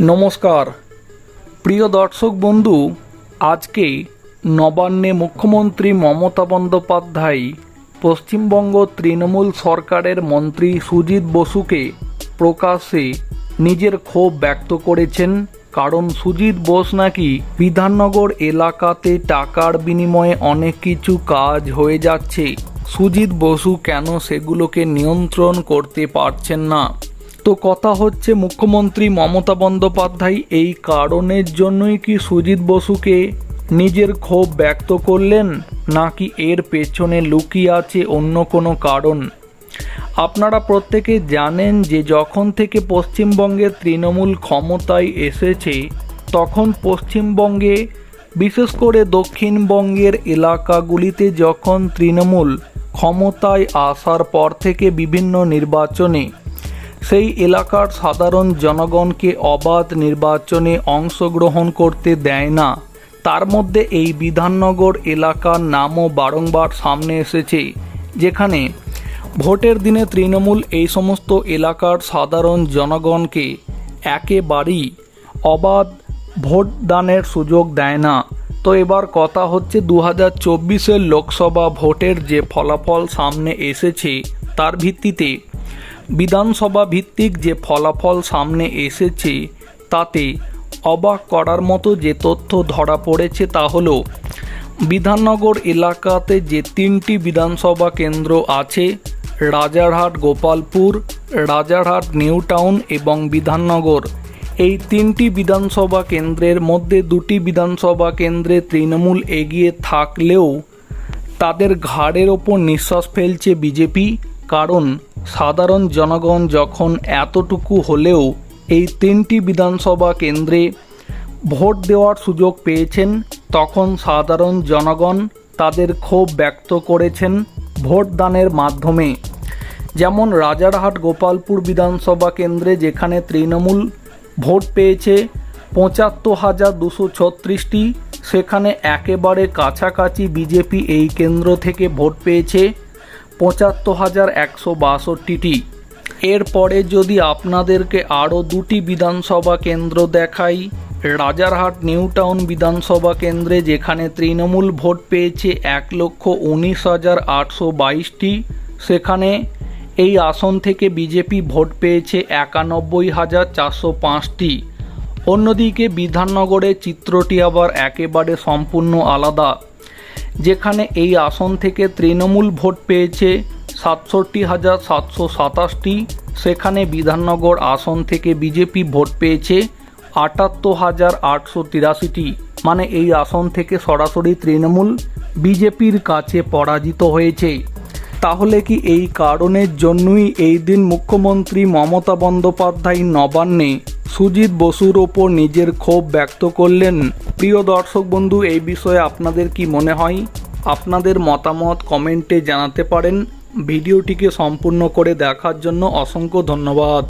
নমস্কার। প্রিয় দর্শক বন্ধু, আজকে নবান্নে মুখ্যমন্ত্রী মমতা বন্দ্যোপাধ্যায় পশ্চিমবঙ্গ তৃণমূল সরকারের মন্ত্রী সুজিত বসুকে প্রকাশ্যে নিজের ক্ষোভ ব্যক্ত করেছেন। কারণ সুজিত বোস নাকি বিধাননগর এলাকাতে টাকার বিনিময়ে অনেক কিছু কাজ হয়ে যাচ্ছে। সুজিত বসু কেন সেগুলোকে নিয়ন্ত্রণ করতে পারছেন না? তো কথা হচ্ছে মুখ্যমন্ত্রী মমতা বন্দ্যোপাধ্যায়, এই কারণের জন্যই কি সুজিত বসুকে নিজের ক্ষোভ ব্যক্ত করলেন, নাকি এর পেছনে লুকিয়ে আছে অন্য কোনো কারণ? আপনারা প্রত্যেকে জানেন যে যখন থেকে পশ্চিমবঙ্গের তৃণমূল ক্ষমতায় এসেছে, তখন পশ্চিমবঙ্গে, বিশেষ করে দক্ষিণবঙ্গের এলাকাগুলিতে যখন তৃণমূল ক্ষমতায় আসার পর থেকে বিভিন্ন নির্বাচনে সেই এলাকার সাধারণ জনগণকে অবাধ নির্বাচনে অংশগ্রহণ করতে দেয় না। তার মধ্যে এই বিধাননগর এলাকার নামও বারংবার সামনে এসেছে, যেখানে ভোটের দিনে তৃণমূল এই সমস্ত এলাকার সাধারণ জনগণকে একেবারেই অবাধ ভোট দানের সুযোগ দেয় না। তো এবার কথা হচ্ছে দু হাজার লোকসভা ভোটের যে ফলাফল সামনে এসেছে, তার ভিত্তিতে বিধানসভা ভিত্তিক যে ফলাফল সামনে এসেছে, তাতে অবাক করার মতো যে তথ্য ধরা পড়েছে তা হলো, বিধাননগর এলাকাতে যে তিনটি বিধানসভা কেন্দ্র আছে, রাজারহাট, গোপালপুর, রাজারহাট নিউ টাউন এবং বিধাননগর। এই তিনটি বিধানসভা কেন্দ্রের মধ্যে দুটি বিধানসভা কেন্দ্রে তৃণমূল এগিয়ে থাকলেও, তাদের ঘাড়ের ওপর নিঃশ্বাস ফেলছে বিজেপি কারণ সাধারণ জনগণ যখন এতটুকু হলেও এই তিনটি বিধানসভা কেন্দ্রে ভোট দেওয়ার সুযোগ পেয়েছেন, তখন সাধারণ জনগণ তাদের ক্ষোভ ব্যক্ত করেছেন ভোট দানের মাধ্যমে। যেমন রাজারহাট গোপালপুর বিধানসভা কেন্দ্রে যেখানে তৃণমূল ভোট পেয়েছে পঁচাত্তর হাজার দুশো ছত্রিশটি, সেখানে একেবারে কাছাকাছি বিজেপি এই কেন্দ্র থেকে ভোট পেয়েছে পঁচাত্তর হাজার একশো বাষট্টিটি। এরপরে যদি আপনাদেরকে আরও দুটি বিধানসভা কেন্দ্র দেখাই, রাজারহাট নিউ টাউন বিধানসভা কেন্দ্রে যেখানে তৃণমূল ভোট পেয়েছে এক লক্ষ উনিশ হাজার আটশো বাইশটি, সেখানে এই আসন থেকে বিজেপি ভোট পেয়েছে একানব্বই হাজার চারশো পাঁচটি। অন্যদিকে বিধাননগরের চিত্রটি আবার একেবারে সম্পূর্ণ আলাদা। যেখানে এই আসন থেকে তৃণমূল ভোট পেয়েছে সাতষট্টি হাজার সাতশো সাতাশটি। সেখানে বিধাননগর আসন থেকে বিজেপি ভোট পেয়েছে আটাত্তর হাজার আটশো তিরাশিটি। মানে এই আসন থেকে সরাসরি তৃণমূল বিজেপির কাছে পরাজিত হয়েছে। তাহলে কি এই কারণের জন্যই এই দিন মুখ্যমন্ত্রী মমতা বন্দ্যোপাধ্যায় নবান্নে সুজিত বসুর ওপর নিজের ক্ষোভ ব্যক্ত করলেন। প্রিয় দর্শক বন্ধু, এই বিষয়ে আপনাদের কি মনে হয়? আপনাদের মতামত কমেন্টে জানাতে পারেন। ভিডিওটিকে সম্পূর্ণ করে দেখার জন্য অসংখ্য ধন্যবাদ।